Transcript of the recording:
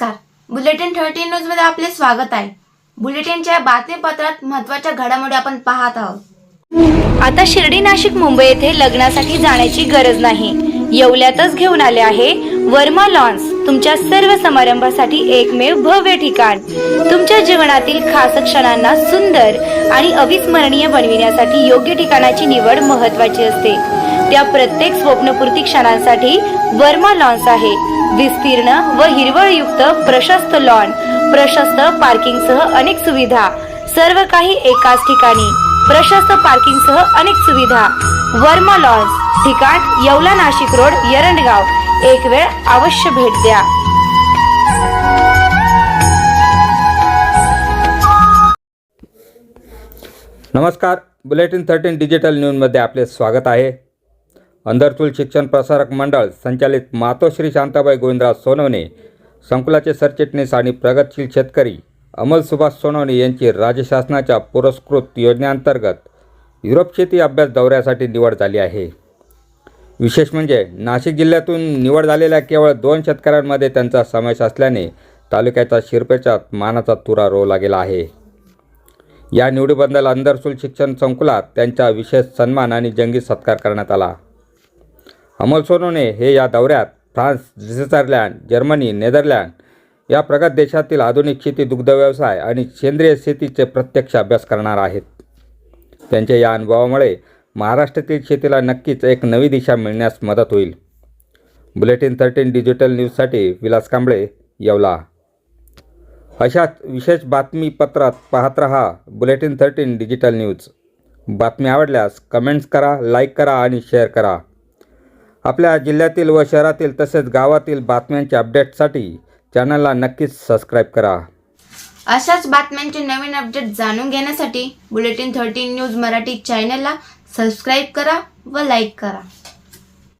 नमस्कार. Bulletin thirteen न्यूजमध्ये आपले स्वागत आहे. बुलेटिनच्या बातमीपत्रात महत्त्वाच्या घडामोडी आपण पाहत आहोत. आता शिर्डी नाशिक मुंबई येथे लग्नासाठी जाण्याची गरज नाही. येवल्यातच घेऊन आले आहे वर्मा लॉन्स तुमच्या सर्व समारंभासाठी एकमेव भव्य ठिकाण. तुमच्या जीवनातील खास क्षणांना सुंदर आणि अविस्मरणीय बनविण्यासाठी योग्य ठिकाणाची निवड महत्वाची असते. त्या प्रत्येक स्वप्नपूर्ती क्षणांसाठी वर्मा लॉन्स आहे. विस्तीर्ण व हिरवळयुक्त प्रशस्त लॉन प्रशस्त पार्किंगसह अनेक सुविधा. सर्व काही एकाच ठिकाणी. प्रशस्त पार्किंगसह अनेक सुविधा. वर्मा लॉन्स ठिकाण येवला नाशिक रोड यरंडगाव. एक वेळ अवश्य भेट द्या. नमस्कार. बुलेटिन थर्टीन डिजिटल न्यूजमध्ये आपले स्वागत आहे. अंधरचूल शिक्षण प्रसारक मंडळ संचालित मातोश्री शांताबाई गोविंदराज सोनवणे संकुलाचे सरचिटणीस आणि प्रगतशील शेतकरी अमल सुभाष सोनवणे यांची राज्य शासनाच्या पुरस्कृत योजनेअंतर्गत युरोप शेती अभ्यास दौऱ्यासाठी निवड झाली आहे. विशेष म्हणजे नाशिक जिल्ह्यातून निवड झालेल्या केवळ दोन शेतकऱ्यांमध्ये त्यांचा समावेश असल्याने तालुक्याच्या शिरपेच्या मानाचा तुरा रोवला गेला आहे. या निवडीबद्दल अंधरसूल शिक्षण संकुलात त्यांचा विशेष सन्मान आणि जंगी सत्कार करण्यात आला. अमोल सोनोने हे या दौऱ्यात फ्रान्स स्वित्झर्लँड जर्मनी नेदरलँड या प्रगत देशातील आधुनिक शेती दुग्ध व्यवसाय आणि सेंद्रिय शेतीचे प्रत्यक्ष अभ्यास करणार आहेत. त्यांच्या या अनुभवामुळे महाराष्ट्रातील शेतीला नक्कीच एक नवी दिशा मिळण्यास मदत होईल. बुलेटिन थर्टीन डिजिटल न्यूजसाठी विलास कांबळे येवला. अशाच विशेष बातमीपत्रात पाहत रहा बुलेटिन थर्टीन डिजिटल न्यूज. बातमी आवडल्यास कमेंट्स करा लाईक करा आणि शेअर करा. आपल्या जिल्ह्यातील व शहरातील तसेच गावातील बातम्यांच्या अपडेटसाठी चॅनलला नक्कीच सबस्क्राईब करा. अशाच बातम्यांचे नवीन अपडेट जाणून घेण्यासाठी बुलेटिन थर्टीन न्यूज मराठी चॅनलला सबस्क्राईब करा व लाईक करा.